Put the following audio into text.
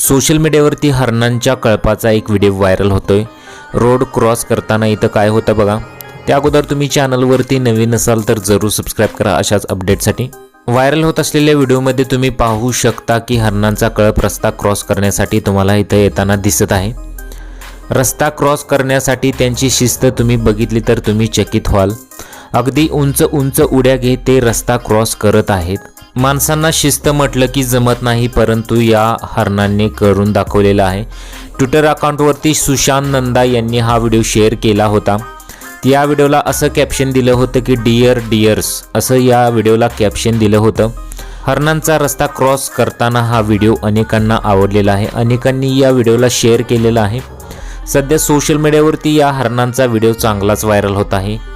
Social मीडियावरती हरणांच्या कळपाचा एक व्हिडिओ व्हायरल होतोय. रोड क्रॉस करताना इथं काय होतं बघा. त्या अगोदर तुम्ही चॅनलवरती नवीन असाल तर जरूर सबस्क्राईब करा अशाच अपडेटसाठी व्हायरल होत असलेल्या व्हिडिओमध्ये तुम्ही पाहू शकता की हरणांचा कळप रस्ता क्रॉस करण्यासाठी तुम्हाला इथं येताना दिसत आहे. रस्ता क्रॉस करण्यासाठी त्यांची शिस्त तुम्ही बघितली तर तुम्ही चकित व्हाल. अगदी उंच उंच उड्या घेत ते रस्ता क्रॉस करत आहेत. माणसांना शिस्त म्हटलं की जमत नाही परंतु या हरणांनी करून दाखवलेलं आहे. ट्विटर अकाउंटवरती सुशांत नंदा यांनी हा व्हिडिओ शेअर केला होता. या व्हिडिओला असं कॅप्शन दिलं होतं की डिअर डिअर्स असं या व्हिडिओला कॅप्शन दिलं होतं. हरणांचा रस्ता क्रॉस करताना हा व्हिडिओ अनेकांना आवडलेला आहे. अनेकांनी या व्हिडिओला शेअर केलेला आहे. सध्या सोशल मीडियावरती या हरणांचा व्हिडिओ चांगलाच व्हायरल होत आहे.